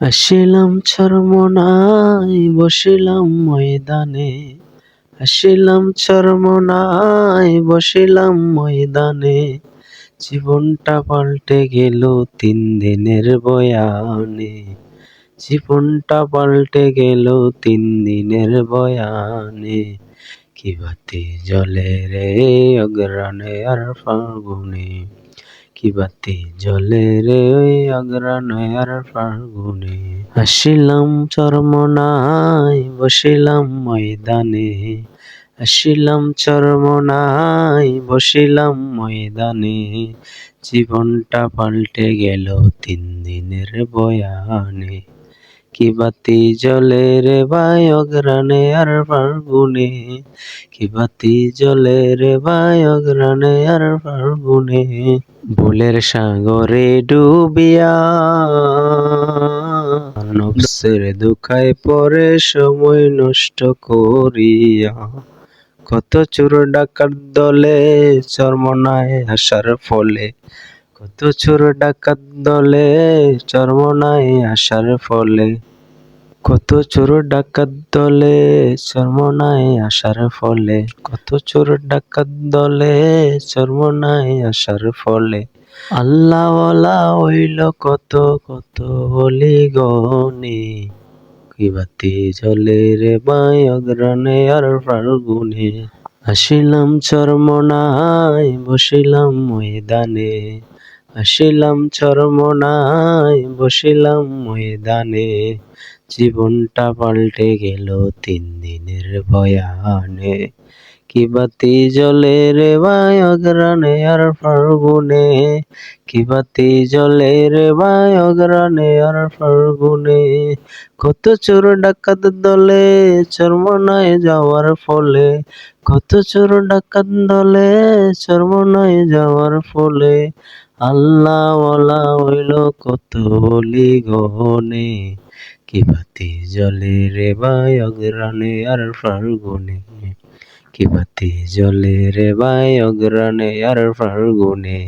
আসিলাম চরমনাই বসিলাম ময়দানে। আসিলাম চরমনাই বসিলাম ময়দানে। জীবনটা পাল্টে গেল তিন দিনের বয়ানে। জীবনটা পাল্টে গেল তিন দিনের বয়ানে। কি বাতি জলে রে অগ্রাণে আর ফাগুনে। কি বাতি জলে রে ওই অগ্রাণে আর ফাগুনে আসিলাম চরমনাই বসিলাম ময়দানে। আসিলাম চরমনাই বসিলাম ময়দানে। জীবনটা পাল্টে গেল তিন দিনের বয়ানে। কি বাতি জলে রে ভাই অগ্রাণে আর ফাল্গুনে? কি বাতি জলে রে ভাই অগ্রাণে আর ফাল্গুনে? ভুলের সাগরে ডুবিয়া, নফসের দুখায় পরে সময় নষ্ট করিয়া, কত চোর ডাকাত দলে চরমনায় আসার ফলে, কত চোর ডাকাত দলে চরমনায় আসার ফলে কত চোর ডাকাত দলে চরমনায় আসার ফলে। কত চোর ডাকাত দলে চরমনায় আসার ফলে। আল্লাহওয়ালা হইল কত কত হলি গনে কি বাতি জলে রে বাই অগ্রণে আর ফাল্গুনে। আসিলাম চরমনায়, বসিলাম ময়দানে। আসিলাম চরমনায় বসিলাম ময়দানে। জীবনটা পাল্টে গেল তিন দিনের বয়ানে। কি বাতি জলে রে ভাই অগ্রাণে আর ফাল্গুনে? কি বাতি জলে রে ভাই অগ্রাণে আর ফাল্গুনে? কত চোর ডাকাত দলে চরমনায় যাওয়ার ফলে। কত চোর ডাকাত দলে চরমনায় যাওয়ার ফলে। আল্লাহওয়ালা হইল কত বলি গহনে। কি বাতি জলে রে ভাই আর ফাল্গুনে? কি বাতি জলে রে ভাই অগ্রাণে আর ফাল্গুনে।